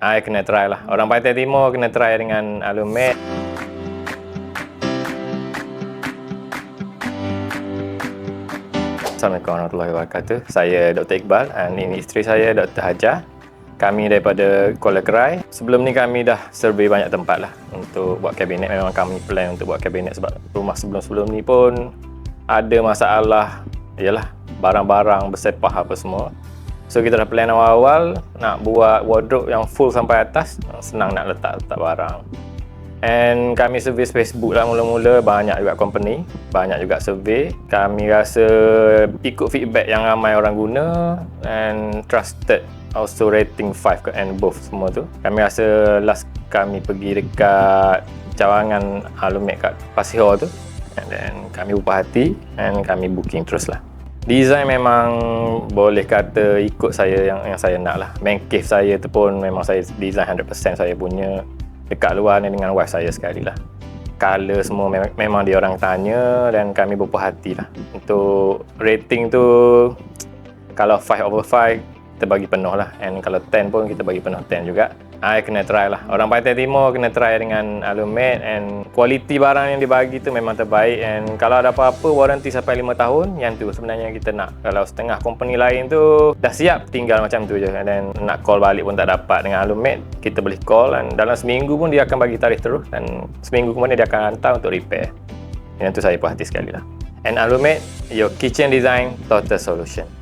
I kena try lah. Orang Pantai Timur kena try dengan Alumate. Assalamualaikum warahmatullahi wabarakatuh. Saya Dr. Iqbal dan ini isteri saya Dr. Hajar. Kami daripada Kuala Kerai. Sebelum ni kami dah survey banyak tempat lah untuk buat kabinet. Memang kami plan untuk buat kabinet sebab rumah sebelum-sebelum ni pun ada masalah ialah barang-barang bersepah apa semua. So kita dah plan awal-awal nak buat wardrobe yang full sampai atas. Senang nak letak-letak barang. And kami survey Facebook lah mula-mula banyak juga company, banyak juga survey. Kami rasa ikut feedback yang ramai orang guna and trusted also rating 5 ke and both semua tu. Kami rasa last kami pergi dekat cawangan Alumni kat Pasir tu and then kami upah hati and kami booking terus lah. Design memang boleh kata ikut saya yang yang saya nak lah. Main cave saya tu pun memang saya design 100% saya punya dekat luar ni dengan wife saya sekali lah. Color semua memang, memang dia orang tanya dan kami berpuas hati lah. Untuk rating tu, kalau 5 over 5, kita bagi penuh lah. And kalau 10 pun kita bagi penuh 10 juga. I kena try lah. Orang Pantai Timur kena try dengan Alumate and kualiti barang yang dibagi tu memang terbaik and kalau ada apa-apa warranty sampai 5 tahun yang tu sebenarnya kita nak. Kalau setengah company lain tu dah siap tinggal macam tu je and then nak call balik pun tak dapat dengan Alumate kita boleh call dan dalam seminggu pun dia akan bagi tarikh terus dan seminggu kemudian dia akan hantar untuk repair. Yang tu saya puas hati sekali lah. And Alumate, your kitchen design total solution.